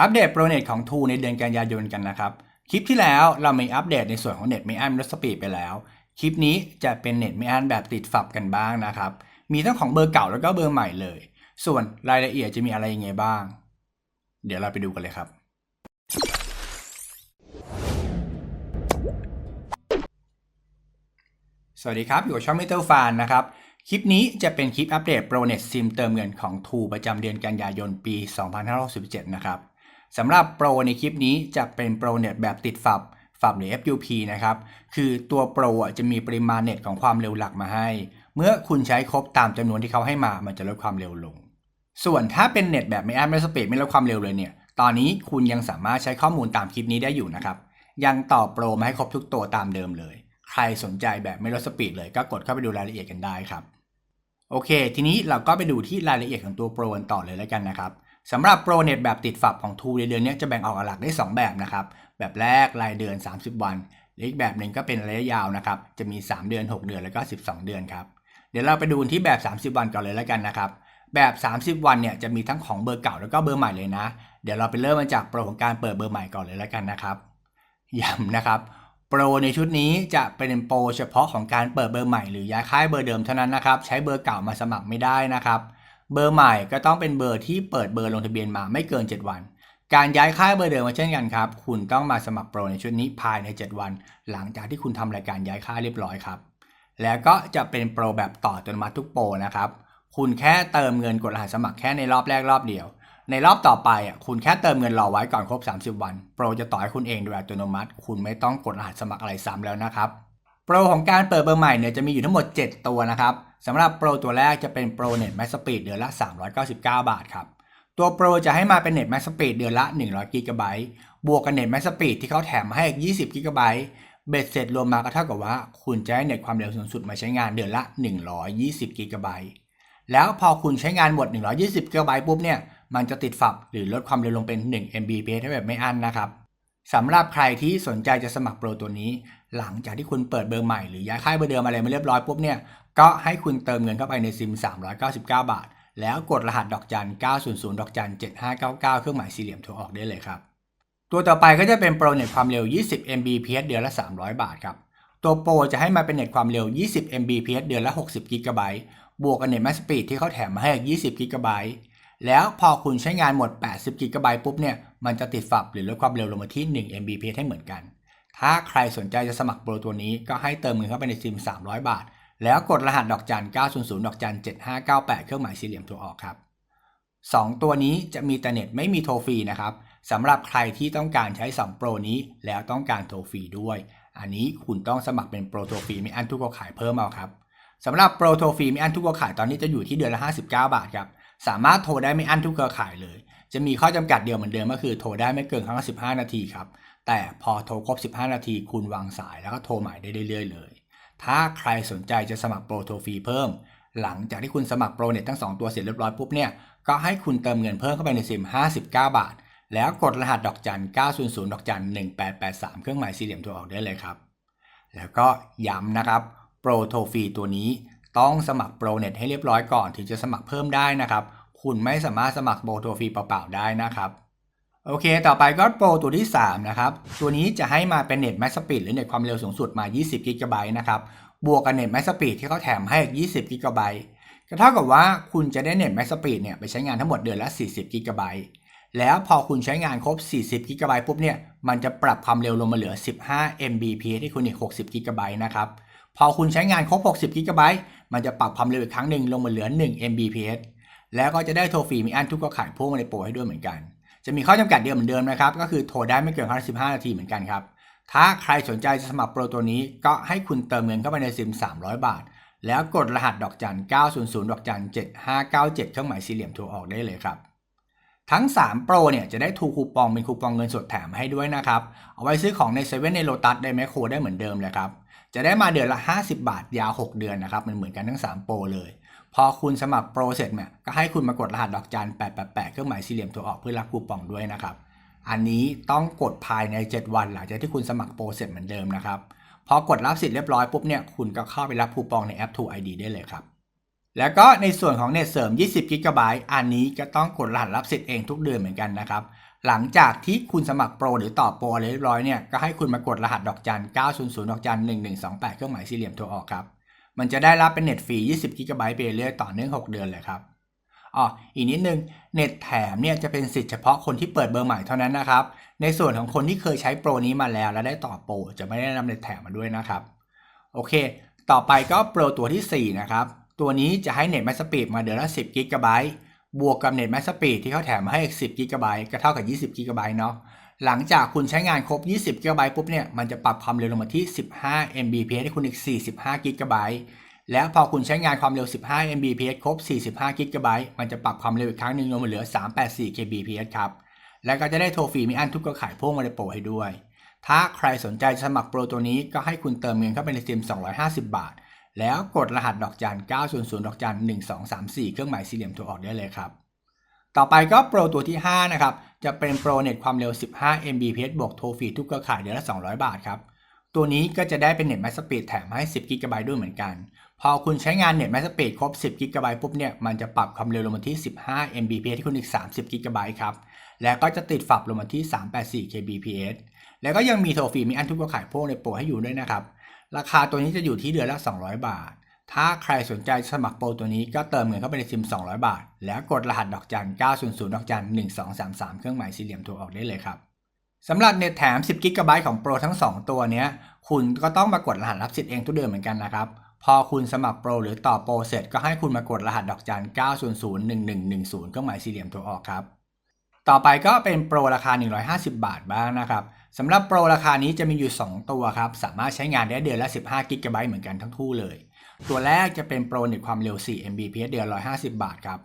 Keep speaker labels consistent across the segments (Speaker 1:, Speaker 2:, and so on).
Speaker 1: อัปเดตโปรเน็ตของ True ในเดือนกันยายนกันนะครับ คลิปที่แล้วเรามีอัปเดตในส่วนของเน็ตไม่อั้นลดสปีดไปแล้ว คลิปนี้จะเป็นเน็ตไม่อั้นแบบติดฝับกันบ้างนะครับ มีทั้งของเบอร์เก่าแล้วก็เบอร์ใหม่เลย ส่วนรายละเอียดจะมีอะไรยังไงบ้าง เดี๋ยวเราไปดูกันเลยครับ สวัสดีครับ อยู่กับช่อง Metal Fan นะครับคลิปนี้จะเป็นคลิปอัปเดตโปรเน็ตซิมเติมเงินของ True ประจำเดือนกันยายนปี 2567 นะครับ สำหรับโปรในคลิปนี้จะเป็นโปรเน็ตแบบติดฝับฝับหรือ FUP นะครับ คือตัวโปรจะมีปริมาณเน็ตของความเร็วหลักมาให้ เมื่อคุณใช้ครบตามจำนวนที่เขาให้มา มันจะลดความเร็วลง ส่วนถ้าเป็นเน็ตแบบไม่อั้นไม่สปีดไม่ลดความเร็วเลยเนี่ย ตอนนี้คุณยังสามารถใช้ข้อมูลตามคลิปนี้ได้อยู่นะครับ ยังต่อโปรมาให้ครบทุกตัวตามเดิมเลย ใครสนใจแบบไม่ลดสปีดเลยก็กดเข้าไปดูรายละเอียดกันได้ครับ โอเค ทีนี้เราก็ไปดูที่รายละเอียดของตัวโปรกันต่อเลยแล้วกันนะครับ สำหรับโปรเน็ตแบบติดฝับของ t ูในเดือนนี้จะแบ่งออกหลักได้ 2 แบบนะครับ แบบแรกรายเดือน 30 วันและอีกแบบหนึ่งก็เป็นระยะยาวนะครับ จะมี 3 เดือน 6 เดือนแล้วก็ 12 เดือนครับ เดี๋ยวเราไปดูที่แบบ 30 วันก่อนเลยแล้วกันนะครับ แบบ 30 วันเนี่ยจะมีทั้งของเบอร์เก่าแล้วก็เบอร์ใหม่เลยนะ เดี๋ยวเราไปเริ่มมาจากโปรของการเปิดเบอร์ใหม่ก่อนเลยแล้วกันนะครับย้ำนะครับโปรในชุดนี้จะเป็นโปรเฉพาะของการเปิดเบอร์ใหม่หรือย้ายค่ายเบอร์เดิมเท่านั้นนะครับ ใช้เบอร์เก่ามาสมัครไม่ได้นะครับ เบอร์ใหม่ก็ต้องเป็นเบอร์ที่เปิดเบอร์ลงทะเบียนมาไม่เกิน 7 วัน การย้ายค่ายเบอร์เดิมมาเช่นกันครับ คุณต้องมาสมัครโปรในชุดนี้ภายใน 7 วัน หลังจากที่คุณทำรายการย้ายค่ายเรียบร้อยครับ แล้วก็จะเป็นโปรแบบต่ออัตโนมัติทุกโปรนะครับ คุณแค่เติมเงินกดรหัสสมัครแค่ในรอบแรกรอบเดียว ในรอบต่อไปอะคุณแค่เติมเงินรอไว้ก่อนครบ 30 วัน โปรจะต่อให้คุณเองโดยอัตโนมัติ คุณไม่ต้องกดรหัสสมัครอะไรซ้ำแล้วนะครับ โปรของการเปิดเบอร์ใหม่เนี่ยจะมีอยู่ทั้งหมด 7 ตัวนะครับสำหรับโปรตัวแรกจะเป็นโปรเน็ตแมสสปีดเดือนละ 399 บาทครับตัวโปรจะให้มาเป็นเน็ตแมสสปีดเดือนละ100กิกะไบต์บวกกับเน็ตแมสสปีดที่เขาแถมมาให้อีก20กิกะไบต์เบ็ดเสร็จรวมมาก็เท่ากับว่า คุณจะได้เน็ตความเร็วสูงสุดมาใช้งานเดือนละ 120กิกะไบต์แล้วพอคุณใช้งานหมด 120กิกะไบต์ปุ๊บเนี่ยมันจะติดฝับหรือลดความเร็วลงเป็น 1 Mbps ให้แบบไม่อั้นนะครับสำหรับใครที่สนใจจะสมัครโปรตัวนี้ หลังจากที่คุณเปิดเบอร์ใหม่หรือย้ายค่ายเบอร์เดิมอะไรมาเรียบร้อยปุ๊บเนี่ยก็ให้คุณเติมเงินเข้าไปในซิม 399 บาท แล้วกดรหัสดอกจัน 900 ดอกจัน 7599 เครื่องหมายสี่เหลี่ยมโทรออกได้เลยครับ ตัวต่อไปก็จะเป็นโปรเน็ตความเร็ว 20 Mbps เดือนละ 300 บาทครับ ตัวโปรจะให้มาเป็นเน็ตความเร็ว 20 Mbps เดือนละ 60 g b บวกกับเน็ตแมสสปีดที่เขาแถมมาให้อีก 20 g b แล้วพอคุณใช้งานหมด 80 g b ปุ๊บเนี่ย มันจะติดฝับหรือลดความเร็วลงมาที่ 1 Mbps ให้เหมือนกัน ถ้าใครสนใจจะสมัครโปรตัวนี้ก็ให้เติมเงินเข้าไปในซิม 300 บาท แล้วกดรหัสดอกจัน 900 ดอกจัน 7598 เครื่องหมายสี่เหลี่ยมโทรออกครับ 2 ตัวนี้จะมีแต่เน็ตไม่มีโทรฟรีนะครับสำหรับใครที่ต้องการใช้2โปรนี้แล้วต้องการโทรฟรีด้วย อันนี้คุณต้องสมัครเป็นโปรโทรฟรีไม่อันทุกเครือข่ายเพิ่มเอาครับสำหรับโปรโทรฟรีไม่อันทุกเครือข่ายตอนนี้จะอยู่ที่เดือนละ 59 บาทครับสามารถโทรได้ไม่อันทุกเครือข่ายเลย จะมีข้อจำกัดเดียวเหมือนเดิมก็คือโทรได้ไม่เกินครั้งละ15 นาทีครับ แต่พอโทรครบ 15 นาทีคุณวางสายแล้วก็โทรใหม่ได้เรื่อยๆเลย ถ้าใครสนใจจะสมัครโปรโทรฟรีเพิ่ม หลังจากที่คุณสมัครโปรเน็ตทั้ง 2 ตัวเสร็จเรียบร้อยปุ๊บเนี่ย ก็ให้คุณเติมเงินเพิ่มเข้าไปในซิม 59 บาท แล้วกดรหัสดอกจัน 900 ดอกจัน 1883 เครื่องหมายสี่เหลี่ยมโทรออกได้เลยครับ แล้วก็ย้ำนะครับ โปรโทรฟรีตัวนี้ต้องสมัครโปรเน็ตให้เรียบร้อยก่อนถึงจะสมัครเพิ่มได้นะครับ คุณไม่สามารถสมัครโปรโทรฟรีเปล่าๆได้นะครับ โอเค ต่อไปก็โปรตัวที่ 3 นะครับ ตัวนี้จะให้มาเป็นเน็ตแม็กสปีดหรือเน็ตความเร็วสูงสุดมา 20 g b นะครับ บวกกับเน็ตแม็กสปีดที่เขาแถมให้20 g b ก็เท่ากับว่าคุณจะได้เน็ตแม็กสปีดเนี่ยไปใช้งานทั้งหมดเดือนละ 40 g b แล้วพอคุณใช้งานครบ 40 g b ปุ๊บเนี่ย มันจะปรับความเร็วลงมาเหลือ 15 Mbps ให้คุณอีก 60 g b นะครับ พอคุณใช้งานครบ 60 g b มันจะปรับความเร็วอีกครั้งหนึ่งลงมาเหลือ 1 Mbps แล้วก็จะได้โทรฟรีมีอันทุกเครือข่ายพ่วงมาในโปรให้ด้วยเหมือนกัน จะมีข้อจำกัดเดียวเหมือนเดิมนะครับ ก็คือโทรได้ไม่เกินครั้งละ15 นาทีเหมือนกันครับ ถ้าใครสนใจจะสมัครโปรตัวนี้ก็ให้คุณเติมเงินเข้าไปในซิม 300 บาท แล้วกดรหัสดอกจัน 900 ดอกจัน 7597 เครื่องหมายสี่เหลี่ยมโทรออกได้เลยครับทั้ง 3 โปรเนี่ยจะได้ทูคูปองเป็นคูปองเงินสดแถมให้ด้วยนะครับ เอาไว้ซื้อของในเซเว่นในโลตัสในแมคโครได้เหมือนเดิมเลยครับ จะได้มาเดือนละ 50 บาทยาว 6 เดือนนะครับ มันเหมือนกันทั้ง 3 โปรเลย พอคุณสมัครโปรเสร็จเนี่ยก็ให้คุณมากดรหัสดอกจัน888 เครื่องหมายสี่เหลี่ยมโทรออกเพื่อรับคูปองด้วยนะครับ อันนี้ต้องกดภายใน 7 วันหลังจากที่คุณสมัครโปรเสร็จเหมือนเดิมนะครับพอกดรับสิทธิ์เรียบร้อยปุ๊บเนี่ยคุณก็เข้าไปรับคูปองในแอป True ID ได้เลยครับ แล้วก็ในส่วนของเน็ตเสริม 20 g b อันนี้ก็ต้องกดรหัสรับสิทธิ์เองทุกเดือนเหมือนกันนะครับ หลังจากที่คุณสมัครโปรหรือต่อโปรอะไรเรียบร้อยเนี่ยก็ให้คุณมากดรหัสดอกจัน 900 ดอกจัน 1128 เครื่องหมายสี่เหลี่ยมโทรออกครับ มันจะได้รับเป็นเน็ตฟรี 20กิกะไบต์ไปเรื่อยๆต่อเนื่อง 6 เดือนเลยครับอ๋ออีกนิดนึงเน็ตแถมเนี่ยจะเป็นสิทธิ์เฉพาะคนที่เปิดเบอร์ใหม่เท่านั้นนะครับ ในส่วนของคนที่เคยใช้โปรนี้มาแล้ว และได้ต่อโปรจะไม่ได้นำเน็ตแถมมาด้วยนะครับ โอเค ต่อไปก็โปรตัวที่ 4 นะครับ ตัวนี้จะให้เน็ตแมสปีดมาเดือนละ 10กิกะไบต์บวกกับเน็ตแมสปีดที่เขาแถมมาให้อีก10กิกะไบต์ก็เท่ากับ 20กิกะไบต์เนาะ หลังจากคุณใช้งานครบ 20กิกะไบต์ปุ๊บเนี่ย มันจะปรับความเร็วลงมาที่ 15 Mbps ให้คุณอีก 45กิกะไบต์แล้วพอคุณใช้งานความเร็ว 15 Mbps ครบ 45กิกะไบต์มันจะปรับความเร็วอีกครั้งหนึ่งลงมาเหลือ 384 kbps ครับ แล้วก็จะได้โทรฟรีมีอันทุกเครือข่ายพ่วงมาในโปรให้ด้วย ถ้าใครสนใจสมัครโปรตัวนี้ก็ให้คุณเติมเงินเข้าไปในซิม 250 บาท แล้วกดรหัสดอกจัน 900 ดอกจัน 1234 เครื่องหมายสี่เหลี่ยมโทรออกได้เลยครับ ต่อไปก็โปรตัวที่ 5 นะครับ จะเป็นโปรเน็ตความเร็ว 15 Mbps บวกโทรฟรีทุกเครือข่ายเดือนละ 200 บาทครับ ตัวนี้ก็จะได้เป็นเน็ตแมสปีดแถมให้ 10กิกะไบต์ด้วยเหมือนกัน พอคุณใช้งานเน็ตแมสปีดครบ 10กิกะไบต์ปุ๊บเนี่ย มันจะปรับความเร็วลงมาที่ 15 Mbps ที่คุณอีก 30กิกะไบต์ครับ แล้วก็จะติดฝับลงมาที่ 384 kbps แล้วก็ยังมีโทรฟรีมีอันทุกเครือข่ายพวงในโปรให้อยู่ด้วยนะครับ ราคาตัวนี้จะอยู่ที่เดือนละ 200 บาท ถ้าใครสนใจสมัครโปรตัวนี้ก็เติมเงินเข้าไปในซิม 200 บาท แล้วกดรหัสดอกจัน 900 ดอกจัน 1233 เครื่องหมายสี่เหลี่ยมโทรออกได้เลยครับสำหรับเน็ตแถม 10กิกะไบต์ของโปรทั้ง 2 ตัวนี้คุณก็ต้องมากดรหัสรับสิทธิ์เองทุกเดือนเหมือนกันนะครับ พอคุณสมัครโปรหรือต่อโปรเสร็จก็ให้คุณมากดรหัสดอกจัน 9001110 เครื่องหมายสี่เหลี่ยมโทรออกครับต่อไปก็เป็นโปรราคา 150 บาทบ้างนะครับสำหรับโปรราคานี้จะมีอยู่ 2 ตัวครับ สามารถใช้งานได้เดือนละ 15 กิกะไบต์เหมือนกันทั้งคู่เลย ตัวแรกจะเป็นโปรเน็ตความเร็ว 4 Mbps เดือน 150 บาทครับ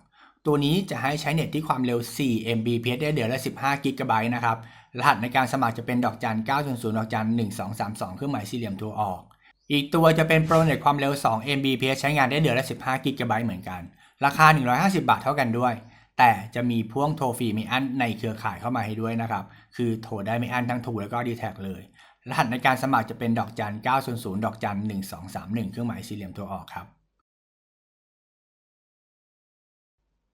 Speaker 1: ตัวนี้จะให้ใช้เน็ตที่ความเร็ว 4 Mbps ได้เดือนละ 15 กิกะไบต์นะครับ รหัสในการสมัครจะเป็นดอกจัน 900 ดอกจัน 1232 เครื่องหมายสี่เหลี่ยมโทรออก อีกตัวจะเป็นโปรเน็ตความเร็ว 2 Mbps ใช้งานได้เดือนละ 15 กิกะไบต์เหมือนกัน ราคา 150 บาทเท่ากันด้วย แต่จะมีพ่วงโทรฟรีมีอันในเครือข่ายเข้ามาให้ด้วยนะครับ คือโทรได้ไม่อันทั้งทูแล้วก็ดีแท็เลย รหัสในการสมัครจะเป็นดอกจัน 900 ดอกจัน 1231 เครื่องหมายสี่เหลี่ยมโทรออกครับ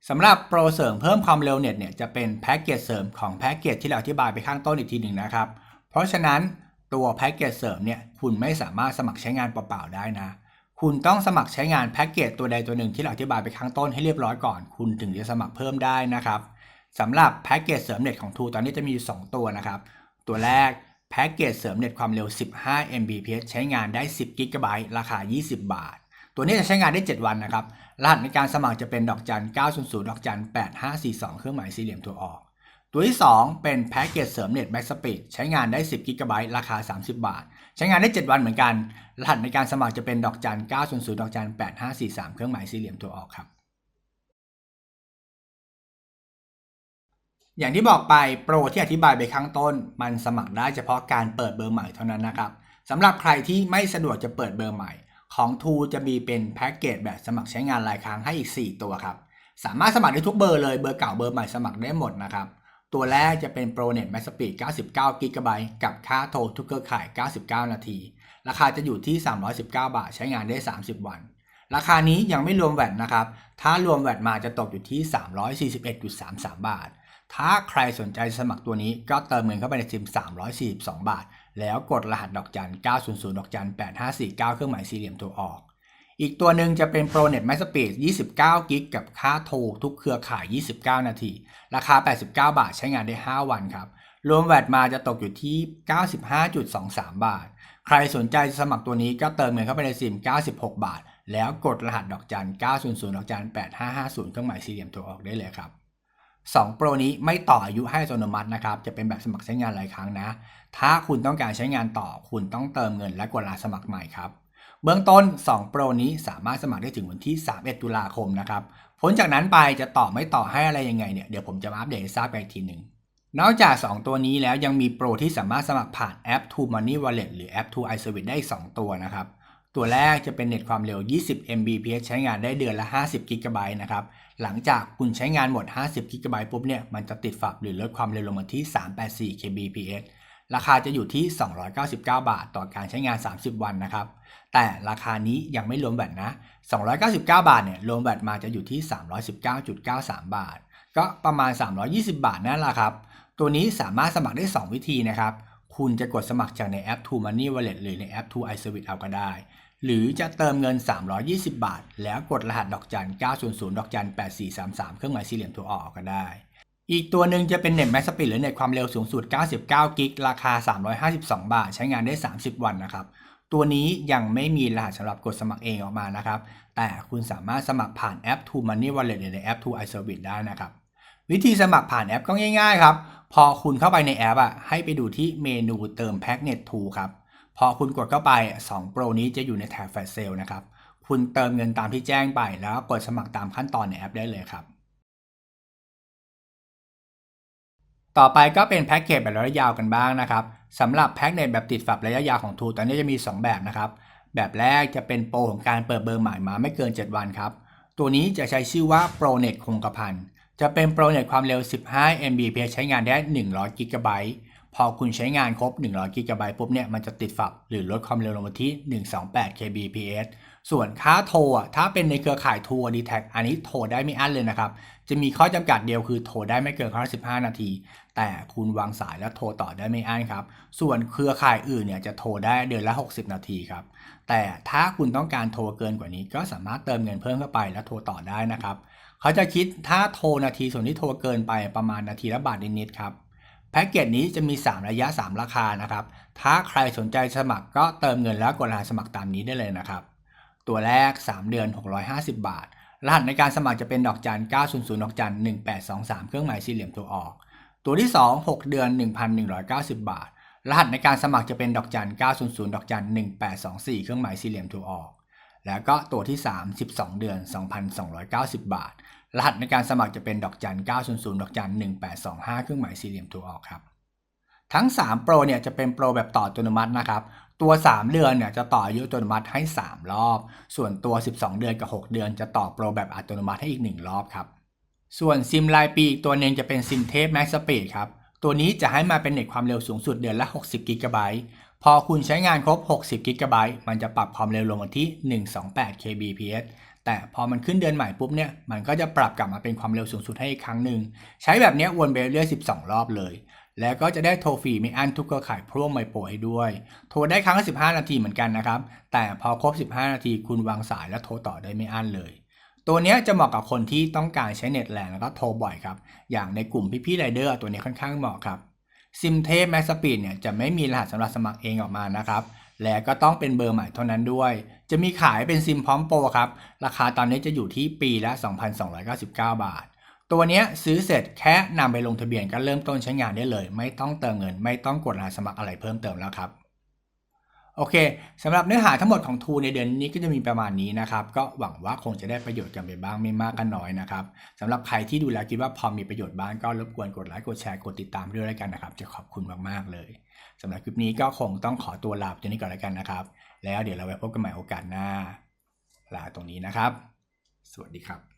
Speaker 1: สำหรับโปรเสริมเพิ่มความเร็วเน็ตเนี่ยจะเป็นแพ็กเกจเสริมของแพ็กเกจที่เราอธิบายไปข้างต้นอีกทีหนึ่งนะครับ เพราะฉะนั้นตัวแพ็กเกจเสริมเนี่ยคุณไม่สามารถสมัครใช้งานเปล่าๆได้นะ คุณต้องสมัครใช้งานแพ็กเกจตัวใดตัวหนึ่งที่เราอธิบายไปข้างต้นให้เรียบร้อยก่อน คุณถึงจะสมัครเพิ่มได้นะครับสำหรับแพ็กเกจเสริมเน็ตของทูตอนนี้จะมีอยู่ 2 ตัวนะครับ ตัวแรก แพ็กเกจเสริมเน็ตความเร็ว 15 Mbps ใช้งานได้ 10 GB ราคา 20 บาท ตัวนี้จะใช้งานได้ 7 วันนะครับ รหัสในการสมัครจะเป็นดอกจัน 900 ดอกจัน 8542 เครื่องหมายสี่เหลี่ยมตัวออก ตัวที่ 2 เป็นแพ็กเกจเสริมเน็ตแบ็กสปีดใช้งานได้ 10 GB ราคา 30 บาท ใช้งานได้ 7 วันเหมือนกัน รหัสในการสมัครจะเป็นดอกจัน 900 ดอกจัน 8543 เครื่องหมายสี่เหลี่ยมตัวออกครับ อย่างที่บอกไปโปรที่อธิบายไปข้างต้น มันสมัครได้เฉพาะการเปิดเบอร์ใหม่เท่านั้นนะครับสำหรับใครที่ไม่สะดวกจะเปิดเบอร์ใหม่ ของทูจะมีเป็นแพ็กเกจแบบสมัครใช้งานรายครั้งให้อีก 4 ตัวครับ สามารถสมัครได้ทุกเบอร์เลยเบอร์เก่าเบอร์ใหม่สมัครได้หมดนะครับ ตัวแรกจะเป็นโปรเน็ตแมสปีด99กิกะไบต์กับค่าโทรทุกเครือข่าย 99 นาที ราคาจะอยู่ที่ 319 บาทใช้งานได้ 30 วัน ราคานี้ยังไม่รวมแวตนะครับ ถ้ารวมแวตมาจะตกอยู่ที่ 341.33 บาท ถ้าใครสนใจสมัครตัวนี้ก็เติมเงินเข้าไปในซิม 342 บาท แล้วกดรหัสดอกจัน 900 ดอกจัน 8549 เครื่องหมายสี่เหลี่ยมโทรออก อีกตัวหนึ่งจะเป็น Pro Net Max Speed 29 กิกกับค่าโทรทุกเครือข่าย 29 นาที ราคา 89 บาทใช้งานได้ 5 วันครับ รวมแวตมาจะตกอยู่ที่ 95.23 บาท ใครสนใจสมัครตัวนี้ก็เติมเงินเข้าไปในซิม 96 บาท แล้วกดรหัสดอกจัน 900 ดอกจัน 8550 เครื่องหมายสี่เหลี่ยมโทรออกได้เลยครับ 2 โปรนี้ไม่ต่ออายุให้อัตโนมัตินะครับ จะเป็นแบบสมัครใช้งานรายครั้งนะ ถ้าคุณต้องการใช้งานต่อ คุณต้องเติมเงินและกดรหัสมัครใหม่ครับ เบื้องต้น 2 โปรนี้สามารถสมัครได้ถึงวันที่ 31 ตุลาคมนะครับ พ้นจากนั้นไปจะต่อไม่ต่อให้อะไรยังไงเนี่ย เดี๋ยวผมจะมาอัปเดตให้ทราบกันอีกทีหนึ่งนอกจาก 2 ตัวนี้แล้วยังมีโปรที่สามารถสมัครผ่านแอป True Money Wallet หรือแอป True iService ได้อีก2ตัวนะครับ ตัวแรกจะเป็นเน็ตความเร็ว 20 Mbps ใช้งานได้เดือนละ 50 GB นะครับ หลังจากคุณใช้งานหมด 50 GB ปุ๊บเนี่ย มันจะติดฝับหรือลดความเร็วลงมาที่ 384 kbps ราคาจะอยู่ที่ 299 บาท ต่อการใช้งาน 30 วันนะครับ แต่ราคานี้ยังไม่รวมแบตนะ 299 บาทเนี่ย รวมแบตมาจะอยู่ที่ 319.93 บาท ก็ประมาณ 320 บาทนั่นแหละครับ ตัวนี้สามารถสมัครได้ 2 วิธีนะครับ คุณจะกดสมัครจากในแอป True Money Wallet หรือในแอป True iService เอาก็ได้ หรือจะเติมเงิน 320 บาท แล้วกดรหัสดอกจัน 900 ดอกจัน 8433 เครื่องหมายสี่เหลี่ยมตัวออกก็ได้ อีกตัวหนึ่งจะเป็นเน็ตแม็กสปีดหรือเน็ตความเร็วสูงสุด 99 กิก ราคา 352 บาท ใช้งานได้ 30 วันนะครับ ตัวนี้ยังไม่มีรหัสสำหรับกดสมัครเองออกมานะครับ แต่คุณสามารถสมัครผ่านแอป True Money Wallet หรือในแอป True iService ได้นะครับ วิธีสมัครผ่านแอปก็ง่าย ๆ ครับ พอคุณเข้าไปในแอปอะ ให้ไปดูที่เมนูเติมแพ็กเน็ตทูครับ พอคุณกดเข้าไป 2 โปรนี้จะอยู่ในแท็บแฟลชเซลนะครับ คุณเติมเงินตามที่แจ้งไป แล้วกดสมัครตามขั้นตอนในแอปได้เลยครับ ต่อไปก็เป็นแพ็กเกจแบบระยะยาวกันบ้างนะครับสำหรับแพ็กเน็ตแบบติดฝับระยะยาวของทูตอนนี้จะมี 2 แบบนะครับ แบบแรกจะเป็นโปรของการเปิดเบอร์ใหม่มาไม่เกิน 7 วันครับ ตัวนี้จะใช้ชื่อว่า ProNet คงกระพันจะเป็น ProNet ความเร็ว 15 Mbps ใช้งานได้ 100 GB พอคุณใช้งานครบ 100 GB ปุ๊บเนี่ย มันจะติดฝับหรือลดความเร็วลงมาที่ 128 kbps ส่วนค่าโทรอะถ้าเป็นในเครือข่ายทัวร์ดีแท็อันนี้โทรได้ไม่อั้นเลยนะครับ จะมีข้อจำกัดเดียวคือโทรได้ไม่เกินครั้งละ15นาที แต่คุณวางสายแล้วโทรต่อได้ไม่อั้นครับ ส่วนเครือข่ายอื่นเนี่ยจะโทรได้เดือนละ 60 นาทีครับ แต่ถ้าคุณต้องการโทรเกินกว่านี้ ก็สามารถเติมเงินเพิ่มเข้าไปแล้วโทรต่อได้นะครับ เขาจะคิดถ้าโทรนาทีส่วนที่โทรเกินไปประมาณนาทีละบาทนิดๆครับ แพ็กเกจนี้จะมี 3 ระยะ 3 ราคานะครับ ถ้าใครสนใจสมัครก็เติมเงินแล้วกดรหัสสมัครตามนี้ได้เลยนะครับ ตัวแรก 3 เดือน 650 บาท รหัสในการสมัครจะเป็นดอกจัน 900 ดอกจัน 1823 เครื่องหมายสี่เหลี่ยมตัวออก ตัวที่ 2 6 เดือน 1,190 บาท รหัสในการสมัครจะเป็นดอกจัน 900 ดอกจัน 1824 เครื่องหมายสี่เหลี่ยมตัวออก แล้วก็ตัวที่ 3 12 เดือน 2,290 บาท รหัสในการสมัครจะเป็นดอกจัน 900 ดอกจัน 1825 เครื่องหมายสี่เหลี่ยมตัวออกครับ ทั้ง 3 โปรเนี่ยจะเป็นโปรแบบต่ออัตโนมัตินะครับ ตัว 3 เดือนเนี่ยจะต่ออายุอัตโนมัติให้ 3 รอบ ส่วนตัว 12 เดือนกับ 6 เดือนจะต่อโปรแบบอัตโนมัติให้อีก 1 รอบครับ ส่วนซิมรายปีอีกตัวหนึ่งจะเป็นซิมเทปแม็กสปีดครับ ตัวนี้จะให้มาเป็นเน็ตความเร็วสูงสุดเดือนละ 60กิกะไบต์พอคุณใช้งานครบ 60กิกะไบต์มันจะปรับความเร็วลงมาที่ 128 kbps แต่พอมันขึ้นเดือนใหม่ปุ๊บเนี่ยมันก็จะปรับกลับมาเป็นความเร็วสูงสุดให้อีกครั้งหนึ่งใช้แบบนี้วนไปเรื่อย12 รอบเลย แล้วก็จะได้โทรฟรีไม่อั้นทุกเครือข่ายพร่วมไมโปรให้ด้วย โทรได้ครั้งละ15 นาทีเหมือนกันนะครับ แต่พอครบ 15 นาทีคุณวางสายแล้วโทรต่อได้ไม่อั้นเลยตัวนี้จะเหมาะกับคนที่ต้องการใช้เน็ตแรงแล้วก็โทรบ่อยครับ อย่างในกลุ่มพี่ๆไรเดอร์ตัวนี้ค่อนข้างเหมาะครับซิมเทปแมสปีดเนี่ยจะไม่มีรหัสสำหรับสมัครเองออกมานะครับ และก็ต้องเป็นเบอร์ใหม่เท่านั้นด้วย จะมีขายเป็นซิมพร้อมโปรครับ ราคาตอนนี้จะอยู่ที่ปีละ 2,299 บาท ตัวนี้ซื้อเสร็จแค่นำไปลงทะเบียนก็เริ่มต้นใช้งานได้เลย ไม่ต้องเติมเงิน ไม่ต้องกดรหัสสมัครอะไรเพิ่มเติมแล้วครับ โอเคสำหรับเนื้อหาทั้งหมดของทูในเดือนนี้ก็จะมีประมาณนี้นะครับ ก็หวังว่าคงจะได้ประโยชน์กันไปบ้างไม่มากก็น้อยนะครับสำหรับใครที่ดูแล้วคิดว่าพอมีประโยชน์บ้างก็รบกวนกดไลค์กดแชร์กดติดตามด้วยแล้วกันนะครับ จะขอบคุณมากๆเลยสำหรับคลิปนี้ก็คงต้องขอตัวลาไปนี้ก่อนแล้วกันนะครับ แล้วเดี๋ยวเราไว้พบกันใหม่โอกาสหน้าลาตรงนี้นะครับ สวัสดีครับ